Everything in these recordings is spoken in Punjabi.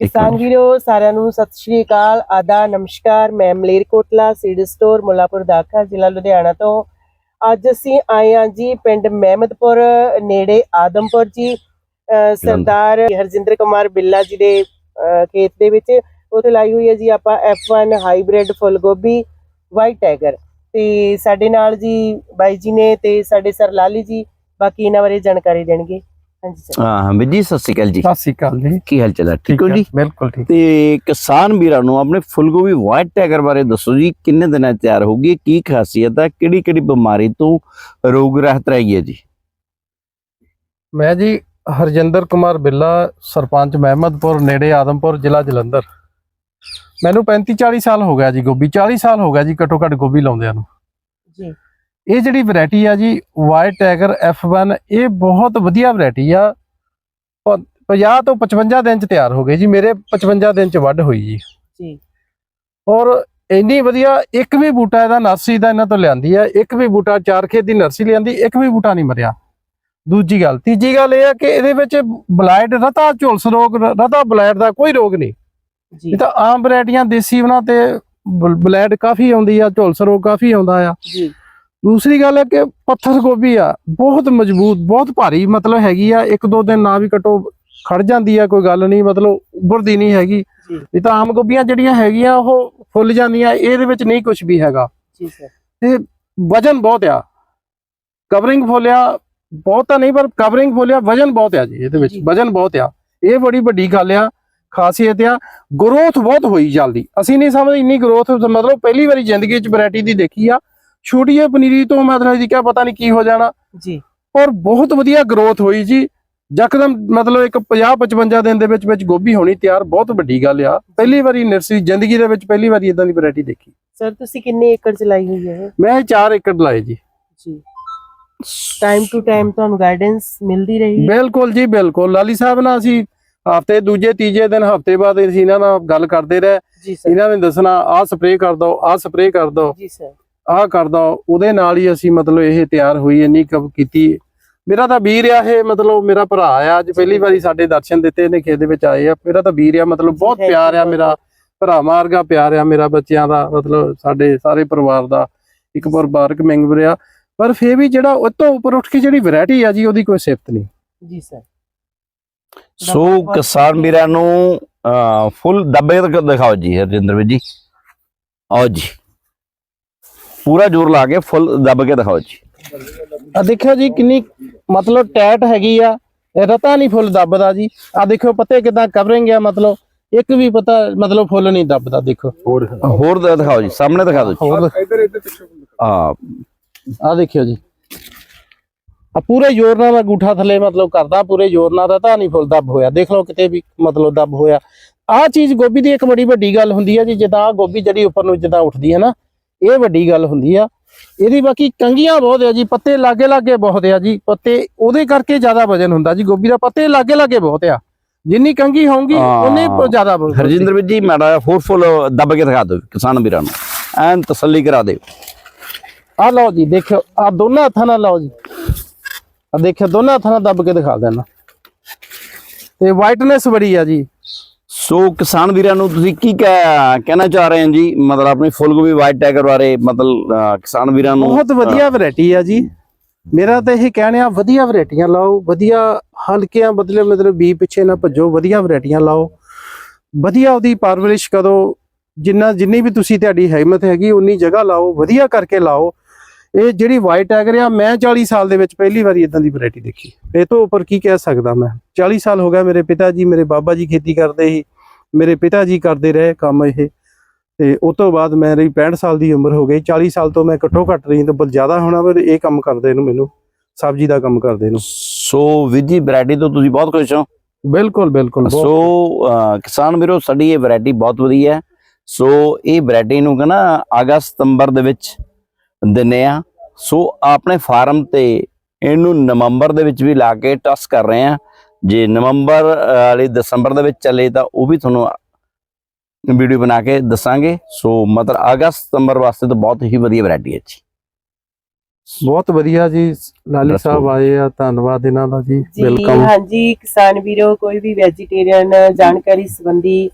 ਕਿਸਾਨ ਵੀਰੋ ਸਾਰਿਆਂ ਨੂੰ ਸਤਿ ਸ਼੍ਰੀ ਅਕਾਲ। ਆਦਾ ਨਮਸਕਾਰ। ਮੈਂ ਮਲੇਰਕੋਟਲਾ ਸੀਡ ਸਟੋਰ ਮੁੱਲਾਪੁਰ ਦਾਖਾ ਜ਼ਿਲ੍ਹਾ ਲੁਧਿਆਣਾ ਤੋਂ। ਅੱਜ ਅਸੀਂ ਆਏ ਹਾਂ ਜੀ ਪਿੰਡ ਮਹਿਮਦਪੁਰ ਨੇੜੇ ਆਦਮਪੁਰ ਜੀ ਸਰਦਾਰ ਹਰਜਿੰਦਰ ਕੁਮਾਰ ਬਿੱਲਾ ਜੀ ਦੇ ਖੇਤ ਦੇ ਵਿੱਚ। ਉੱਥੇ ਲਾਈ ਹੋਈ ਹੈ ਜੀ ਆਪਾਂ F1 ਹਾਈਬ੍ਰਿਡ ਫੁੱਲ ਗੋਭੀ ਵਾਈਟ ਟਾਈਗਰ ਤੇ ਸਾਡੇ ਨਾਲ ਜੀ ਬਾਈ ਜੀ ਨੇ ਤੇ ਸਾਡੇ ਸਰ ਲਾਲੀ ਜੀ ਬਾਕੀ ਇਹਨਾਂ ਬਾਰੇ ਜਾਣਕਾਰੀ ਦੇਣਗੇ। ਹਾਂ ਵੀਰ ਜੀ ਸਤਿ ਸ਼੍ਰੀ ਅਕਾਲ ਜੀ। ਸਤਿ ਸ਼੍ਰੀ ਅਕਾਲ ਜੀ। ਕੀ ਹਾਲ ਚਾਲ ਹੈ ਠੀਕ ਹੋ ਹੈ, ਜੀ? ਬਿਲਕੁਲ ਠੀਕ। ਤੇ ਕਿਸਾਨ ਵੀਰਾਂ ਨੂੰ ਆਪਣੇ ਫੁੱਲਗੋਭੀ ਵਾਈਟ ਟਾਈਗਰ ਬਾਰੇ ਦੱਸੋ ਜੀ ਕਿੰਨੇ ਦਿਨਾਂ 'ਚ ਤਿਆਰ ਹੋਊਗੀ ਕੀ ਖਾਸੀਅਤ ਹੈ ਕਿਹੜੀ ਕਿਹੜੀ ਬਿਮਾਰੀ ਤੋਂ ਰੋਗ ਰਹਿਤ ਰਹੇਗੀ ਹੈ ਜੀ? ਮੈਂ ਜੀ ਹਰਜਿੰਦਰ ਕੁਮਾਰ ਬਿੱਲਾ ਸਰਪੰਚ ਮਹਿਮਦਪੁਰ ਨੇੜੇ ਆਦਮਪੁਰ ਜ਼ਿਲ੍ਹਾ ਜਲੰਧਰ। ਮੈਨੂੰ 35 40 ਸਾਲ ਹੋ ਗਿਆ ਜੀ ਗੋਭੀ 40 ਸਾਲ ਹੋ ਗਿਆ ਜੀ ਘੱਟੋ ਘੱਟ ਗੋਭੀ ਲਾਉਂਦਿਆਂ ਨੂੰ। ਜੀ। ਇਹ ਜਿਹੜੀ ਵੈਰਾਈਟੀ ਆ ਜੀ ਵਾਈਟ ਟਾਈਗਰ F1 ਇਹ ਬਹੁਤ ਵਧੀਆ ਵੈਰਾਈਟੀ ਆ। ਪ- 50 ਤੋਂ 55 ਦਿਨ ਚ ਤਿਆਰ ਹੋ ਗਈ ਜੀ ਮੇਰੇ 55 ਦਿਨ ਚ ਵੱਢ ਹੋਈ ਜੀ। ਜੀ। ਔਰ ਇੰਨੀ ਵਧੀਆ ਇੱਕ ਵੀ ਬੂਟਾ ਇਹਦਾ ਨਰਸਰੀ ਦਾ ਇਹਨਾਂ ਤੋਂ ਲਿਆਂਦੀ ਆ ਇੱਕ ਵੀ ਬੂਟਾ ਚਾਰ ਖੇਤ ਦੀ ਨਰਸਰੀ ਲਿਆਂਦੀ ਇੱਕ ਵੀ ਬੂਟਾ ਨਹੀਂ ਮਰਿਆ। ਦੂਜੀ ਗੱਲ ਤੀਜੀ ਗੱਲ ਇਹ ਆ ਕਿ ਇਹਦੇ ਵਿੱਚ ਬਲਾਈਡ ਰਤਾ ਝੁਲਸ ਰੋਗ ਰਤਾ ਬਲਾਈਡ ਦਾ ਕੋਈ ਰੋਗ ਨਹੀਂ। ਜੀ। ਇਹ ਤਾਂ ਆਮ ਵੈਰਾਈਟੀਆਂ ਦੇਸੀ ਉਹਨਾਂ ਤੇ ਬਲੈਡ ਕਾਫੀ ਆਉਂਦੀ ਆ ਝੁਲਸ ਰੋਗ ਕਾਫੀ ਆਉਂਦਾ ਆ। ਜੀ। ਦੂਸਰੀ ਗੱਲ ਹੈ ਕਿ ਪੱਥਰ ਗੋਭੀ ਆ ਬਹੁਤ ਮਜ਼ਬੂਤ ਬਹੁਤ ਭਾਰੀ ਮਤਲਬ ਹੈਗੀ ਆ ਇੱਕ ਦੋ ਦਿਨ ਨਾ ਵੀ ਕਟੋ ਖੜ ਜਾਂਦੀ ਆ ਕੋਈ ਗੱਲ ਨਹੀਂ ਮਤਲਬ ਉੱਭਰਦੀ ਨਹੀਂ ਹੈਗੀ। ਇਹ ਤਾਂ ਆਮ ਗੋਭੀਆਂ ਜਿਹੜੀਆਂ ਹੈਗੀਆਂ ਉਹ ਫੁੱਲ ਜਾਂਦੀਆਂ ਇਹਦੇ ਵਿੱਚ ਨਹੀਂ ਕੁਝ ਵੀ ਹੈਗਾ। ਜੀ ਸਰ ਵਜਨ ਬਹੁਤ ਆ। ਕਵਰਿੰਗ ਫੋਲਿਆ ਬਹੁਤ ਤਾਂ ਨਹੀਂ ਪਰ ਕਵਰਿੰਗ ਫੋਲਿਆ ਵਜਨ ਬਹੁਤ ਆ ਜੀ ਇਹਦੇ ਵਿੱਚ। ਵਜਨ ਬਹੁਤ ਆ। ਇਹ ਬੜੀ ਵੱਡੀ ਗੱਲ ਆ ਖਾਸੀਅਤ ਆ। ਗਰੋਥ ਬਹੁਤ ਹੋਈ ਜਲਦੀ। ਅਸੀਂ ਨਹੀਂ ਸਮਝਦੇ ਇੰਨੀ ਗਰੋਥ ਮਤਲਬ ਪਹਿਲੀ ਵਾਰੀ ਜ਼ਿੰਦਗੀ 'ਚ ਵੈਰਾਈਟੀ ਦੀ ਦੇਖੀ ਆ। ਛੋਟੀ ਜਿਹੀ ਪਨੀਰੀ ਤੋਂ ਮਤਲਬ ਜੀ ਕਿਆ ਪਤਾ ਨਹੀਂ ਕੀ ਹੋ ਜਾਣਾ। ਜੀ। ਔਰ ਬਹੁਤ ਵਧੀਆ ਗਰੋਥ ਹੋਈ ਜੀ। ਯਕਦਮ ਮਤਲਬ ਇੱਕ 50 55 ਦਿਨ ਦੇ ਵਿੱਚ ਵਿੱਚ ਗੋਭੀ ਹੋਣੀ ਤਿਆਰ ਬਹੁਤ ਵੱਡੀ ਗੱਲ ਆ। ਪਹਿਲੀ ਵਾਰੀ ਨਰਸਰੀ ਜ਼ਿੰਦਗੀ ਦੇ ਵਿੱਚ ਪਹਿਲੀ ਵਾਰੀ ਇਦਾਂ ਦੀ ਵੈਰਾਈਟੀ ਦੇਖੀ। ਸਰ ਤੁਸੀਂ ਕਿੰਨੇ ਏਕੜ ਚ ਲਾਈ ਹੋਈ ਹੈ ਮੈਂ 4 ਏਕੜ ਲਾਏ ਜੀ। ਜੀ। ਟਾਈਮ ਟੂ ਟਾਈਮ ਤੁਹਾਨੂੰ ਗਾਈਡੈਂਸ ਮਿਲਦੀ ਰਹੀ ਬਿਲਕੁਲ ਜੀ ਬਿਲਕੁਲ। ਲਾਲੀ ਸਾਹਿਬ ਨਾਲ ਅਸੀਂ ਹਫ਼ਤੇ ਦੂਜੇ ਤੀਜੇ ਦਿਨ ਹਫ਼ਤੇ ਬਾਅਦ ਅਸੀਂ ਇਹਨਾਂ ਨਾਲ ਗੱਲ ਕਰਦੇ ਰਹੇ। ਇਹਨਾਂ ਨੇ ਦੱਸਣਾ ਆਹ ਸਪਰੇਅ ਕਰ ਦੋ ਆਹ ਸਪਰੇਅ ਕਰ ਦੋ ਜੀ ਸਰ ਆਹ ਕਰ ਦੋ ਉਹਦੇ ਨਾਲ ਹੀ ਅਸੀਂ ਮਤਲਬ ਇਹ ਤਿਆਰ ਹੋਈ ਇੰਨੀ ਕਬ ਕੀਤੀ। ਮੇਰਾ ਤਾਂ ਵੀਰ ਆ ਇਹ ਮਤਲਬ ਮੇਰਾ ਭਰਾ ਆ ਅੱਜ ਪਹਿਲੀ ਵਾਰੀ ਸਾਡੇ ਦਰਸ਼ਨ ਦਿੱਤੇ ਨੇ ਖੇਤ ਦੇ ਵਿੱਚ ਆਏ ਆ। ਮੇਰਾ ਤਾਂ ਵੀਰ ਆ ਮਤਲਬ ਬਹੁਤ ਪਿਆਰ ਆ ਮੇਰਾ। ਭਰਾ ਮਾਰਗਾ ਪਿਆਰ ਆ ਮੇਰਾ ਬੱਚਿਆਂ ਦਾ ਮਤਲਬ ਸਾਡੇ ਸਾਰੇ ਪਰਿਵਾਰ ਦਾ। ਇੱਕ ਪਰਿਵਾਰਕ ਮੈਂਬਰ ਆ ਪਰ ਫੇਰ ਵੀ ਜਿਹੜਾ ਉਹ ਤੋਂ ਉੱਪਰ ਉੱਠ ਕੇ ਜਿਹੜੀ ਵੈਰਾਈਟੀ ਆ ਜੀ ਉਹਦੀ ਕੋਈ ਸਿਫਤ ਨਹੀਂ। ਜੀ ਸਰ ਸੋ ਕਿਸਾਨ ਵੀਰਾਂ ਨੂੰ ਅਹ, ਫੁੱਲ ਦੱਬੇ ਤੱਕ ਦਿਖਾਓ ਜੀ ਹਰਜਿੰਦਰ ਜੀ। ਆਓ ਜੀ। ਪੂਰਾ ਜ਼ੋਰ ਲਾ ਕੇ ਫੁੱਲ ਦੱਬ ਕੇ ਦਿਖਾਓ ਜੀ। ਆ ਦੇਖਿਓ ਜੀ ਕਿੰਨੀ ਮਤਲਬ ਟੈਟ ਹੈਗੀ ਆ ਇਹ ਰਤਾ ਨਹੀਂ ਫੁੱਲ ਦੱਬਦਾ ਜੀ। ਆ ਦੇਖੋ ਪੱਤੇ ਕਿਦਾਂ ਕਵਰਿੰਗ ਆ ਮਤਲਬ ਇੱਕ ਵੀ ਪਤਾ ਮਤਲਬ ਫੁੱਲ ਨਹੀਂ ਦੱਬਦਾ ਦੇਖੋ। ਹੋਰ ਦ- ਦਿਖਾਓ ਜੀ ਸਾਹਮਣੇ ਦਿਖਾ ਦਿਓ ਜੀ। ਹੋਰ। ਆ ਆ। ਦੇਖਿਓ ਜੀ। ਆ ਪੂਰੇ ਜ਼ੋਰ ਨਾਲ ਮੈਂ ਅੰਗੂਠਾ ਥੱਲੇ ਮਤਲਬ ਕਰਦਾ ਪੂਰੇ ਜ਼ੋਰ ਨਾਲ ਰਤਾ ਨਹੀਂ ਫੁੱਲ ਦੱਬ ਹੋਇਆ। ਦੇਖ ਲਓ ਕਿਤੇ ਵੀ ਮਤਲਬ ਦੱਬ ਹੋਇਆ। ਆ ਚੀਜ਼ ਗੋਭੀ ਦੀ ਇੱਕ ਬੜੀ ਵੱਡੀ ਗੱਲ ਹੁੰਦੀ ਹੈ ਜੀ ਜਿੱਦਾਂ ਆਹ ਗੋਭੀ ਜਿਹੜੀ ਉੱਪਰ ਨੂੰ ਜਿੱਦਾਂ ਉੱਠਦੀ ਹੈ ਨਾ ਇਹ ਵੱਡੀ ਗੱਲ ਹੁੰਦੀ ਆ। ਇਹਦੀ ਬਾਕੀ ਕੰਗੀਆਂ ਬਹੁਤ ਆ ਜੀ ਪੱਤੇ ਲਾਗੇ ਲਾਗੇ ਬਹੁਤ ਆ ਜੀ। ਪੱਤੇ ਉਹਦੇ ਕਰਕੇ ਜ਼ਿਆਦਾ ਵਜਨ ਹੁੰਦਾ ਜੀ। ਗੋਭੀ ਦਾ ਪੱਤੇ ਲਾਗੇ ਲਾਗੇ ਬਹੁਤ ਆ। ਜਿੰਨੀ ਕੰਗੀ ਹੋਊਗੀ। ਉਹਨੇ ਜ਼ਿਆਦਾ ਹਰਜਿੰਦਰ ਵੀਰ ਜੀ ਮਾੜਾ ਫੋਰ ਫੁੱਲ ਦੱਬ ਕੇ ਦਿਖਾ ਦਿਓ ਕਿਸਾਨ ਵੀਰਾਂ ਨੂੰ। ਐਨ ਤਸੱਲੀ ਕਰਾ ਦਿਓ। ਆ ਲਓ ਜੀ ਦੇਖਿਓ ਆ ਦੋਨਾਂ ਹੱਥਾਂ ਨਾਲ ਲਓ ਜੀ। ਆ ਦੇਖਿਓ ਦੋਨਾਂ ਹੱਥਾਂ ਨਾਲ ਦੱਬ ਕੇ ਦਿਖਾ ਦੇਣਾ ਤੇ ਵਾਈਟਨੈਸ ਬੜੀ ਆ ਜੀ। ਸੋ ਕਿਸਾਨ ਵੀਰਾਂ ਨੂੰ ਤੁਸੀਂ ਕੀ ਕਹਿ- ਕਹਿਣਾ ਚਾਹ ਰਹੇ ਹੋ ਜੀ? ਮਤਲਬ ਆਪਣੀ ਫੁੱਲਗੋਭੀ ਵਾਈਟ ਟਾਈਗਰ ਬਾਰੇ ਮਤਲਬ ਕਿਸਾਨ ਵੀਰਾਂ ਨੂੰ ਬਹੁਤ ਵਧੀਆ ਵੈਰਾਈਟੀ ਆ ਜੀ। ਮੇਰਾ ਤਾਂ ਇਹ ਕਹਿਣਿਆ ਵਧੀਆ ਵੈਰਾਈਟੀਆਂ ਲਾਓ ਵਧੀਆ ਹਲਕੀਆਂ ਬਦਲੇ ਮਤਲਬ ਬੀ ਪਿੱਛੇ ਨਾ ਭੱਜੋ ਵਧੀਆ ਵੈਰਾਈਟੀਆਂ ਲਾਓ। ਵਧੀਆ ਉਹਦੀ ਪਰਵਰਿਸ਼ ਕਰੋ ਜਿੰਨਾ ਜਿੰਨੀ ਵੀ ਤੁਸੀਂ ਤੁਹਾਡੀ ਹਿੰਮਤ ਹੈਗੀ ਉਨੀ ਜਗ੍ਹਾ ਲਾਓ ਵਧੀਆ ਕਰਕੇ ਲਾਓ। ਇਹ ਜਿਹੜੀ ਵਾਈਟ ਟਾਈਗਰ ਆ ਮੈਂ 40 ਸਾਲ ਦੇ ਵਿੱਚ ਪਹਿਲੀ ਵਾਰੀ ਇਦਾਂ ਦੀ ਵੈਰਾਈਟੀ ਦੇਖੀ। ਇਹ ਤੋਂ ਉੱਪਰ ਕੀ ਕਹਿ ਸਕਦਾ ਮੈਂ? 40 ਸਾਲ ਹੋ ਗਿਆ ਮੇਰੇ ਪਿਤਾ ਜੀ ਮੇਰੇ ਬਾਬਾ ਜੀ ਖੇਤੀ ਕਰਦੇ ਸੀ। ਮੇਰੇ ਪਿਤਾ ਜੀ ਕਰਦੇ ਰਹੇ ਕੰਮ ਇਹ। ਤੇ ਉਸ ਤੋਂ ਬਾਅਦ ਮੇਰੀ 65 ਸਾਲ ਦੀ ਉਮਰ ਹੋ ਗਈ। 40 ਸਾਲ ਤੋਂ ਮੈਂ ਘੱਟੋ ਘੱਟ ਰਹੀ ਤਾਂ ਬਲ ਜ਼ਿਆਦਾ ਹੋਣਾ ਪਰ ਇਹ ਕੰਮ ਕਰਦੇ ਨੂੰ ਮੈਨੂੰ ਸਬਜ਼ੀ ਦਾ ਕੰਮ ਕਰਦੇ ਨੂੰ। ਸੋ ਵੀਰ ਜੀ ਵੈਰਾਈਟੀ ਤੋਂ ਤੁਸੀਂ ਬਹੁਤ ਖੁਸ਼ ਹੋ? ਬਿਲਕੁਲ ਬਿਲਕੁਲ ਬਹੁਤ- ਸੋ ਕਿਸਾਨ ਵੀਰੋ ਸਾਡੀ ਇਹ ਵੈਰਾਈਟੀ ਬਹੁਤ ਵਧੀਆ ਹੈ। ਸੋ ਇਹ ਵੈਰਾਈਟੀ ਨੂੰ ਕਹਿੰਦਾ ਅਗਸਤ ਸਤੰਬਰ ਦੇ ਵਿੱਚ ਦਿੰਨੇ ਆ ਸੋ ਆਪਣੇ ਫਾਰਮ ਤੇ ਇਹਨੂੰ ਨਵੰਬਰ ਦੇ ਵਿੱਚ ਵੀ ਲਾ ਕੇ ਟਸ ਕਰ ਰਹੇ ਆ ਜੇ ਨਵੰਬਰ ਵਾਲੀ ਦਸੰਬਰ ਦੇ ਵਿੱਚ ਚੱਲੇ ਤਾਂ ਉਹ ਵੀ ਤੁਹਾਨੂੰ ਵੀਡੀਓ ਬਣਾ ਕੇ ਦੱਸਾਂਗੇ। ਸੋ ਮਤਲਬ ਅਗਸਤ ਸਤੰਬਰ ਵਾਸਤੇ ਤਾਂ ਬਹੁਤ ਹੀ ਵਧੀਆ ਵੈਰਾਈਟੀ ਹੈ ਜੀ। ਬਹੁਤ ਵਧੀਆ ਜੀ। ਲਾਲੀ। ਸਾਹਿਬ ਆਏ ਆ ਧੰਨਵਾਦ ਇਹਨਾਂ ਦਾ ਜੀ। ਜੀ ਵੈਲਕਮ ਹਾਂਜੀ ਕਿਸਾਨ ਵੀਰੋ ਕੋਈ ਵੀ ਵੈਜੀਟੇਰੀਅਨ ਜਾਣਕਾਰੀ ਸੰਬੰਧੀ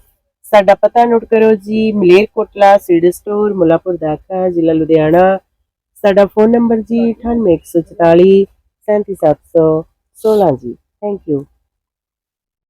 ਸਾਡਾ ਪਤਾ ਨੋਟ ਕਰੋ ਜੀ। ਮਲੇਰਕੋਟਲਾ ਸੀਡ ਸਟੋਰ ਮੁੱਲਾਪੁਰ ਦਾਖਾ ਜ਼ਿਲ੍ਹਾ ਲੁਧਿਆਣਾ। ਸਾਡਾ ਫੋਨ ਨੰਬਰ ਜੀ 9814 37716 ਜੀ। Thank you